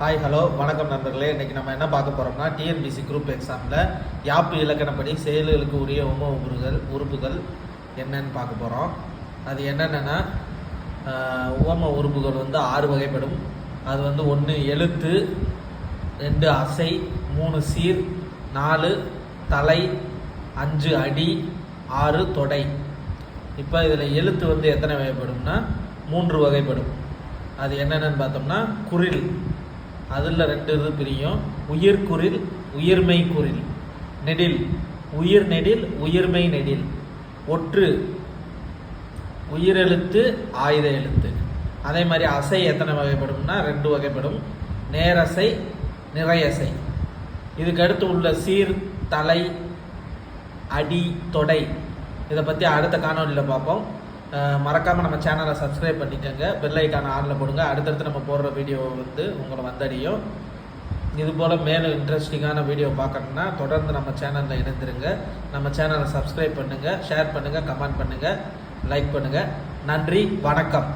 Hi hello வணக்கம் நண்பர்களே. இன்னைக்கு நம்ம என்ன பார்க்க போகிறோம்னா டிஎன்பிசி குரூப் எக்ஸாமில் யாப்பு இலக்கணப்படி செயல்களுக்கு உரிய உம உருகள் உறுப்புகள் என்னன்னு பார்க்க போகிறோம் அது என்னென்னா உவம உறுப்புகள் வந்து ஆறு வகைப்படும். அது வந்து ஒன்று எழுத்து ரெண்டு அசை மூணு சீர் நாலு தலை அஞ்சு அடி ஆறு தொடை. இப்போ இதில் எழுத்து வந்து எத்தனை வகைப்படும்னா மூன்று வகைப்படும். அது என்னென்னு பார்த்தோம்னா குரில். அதில் ரெண்டு இது பிரியும். உயிர்குறில் உயிர்மை குரில் நெடில். உயிர் நெடில் உயிர்மை நெடில். ஒற்று. உயிரெழுத்து ஆயுத எழுத்து. அதே மாதிரி அசை எத்தனை வகைப்படும்னா ரெண்டு வகைப்படும். நேரசை நிறையசை. இதுக்கு அடுத்து உள்ள சீர் தலை அடி தொடை. இதை பற்றி அடுத்த காணொலியில் பார்ப்போம். மறக்காமல் நம்ம சேனலை சப்ஸ்கிரைப் பண்ணிக்கோங்க. பெல்லைக்கான ஆனில் போடுங்க. அடுத்தடுத்து நம்ம போடுற வீடியோ வந்து உங்களை வந்தடையும். இது போல் மேலும் இன்ட்ரெஸ்டிங்கான வீடியோ பார்க்கணுன்னா தொடர்ந்து நம்ம சேனலில் இணைந்திருங்க. நம்ம சேனலை சப்ஸ்கிரைப் பண்ணுங்கள் ஷேர் பண்ணுங்கள் கமெண்ட் பண்ணுங்கள் லைக் பண்ணுங்கள் நன்றி. வணக்கம்.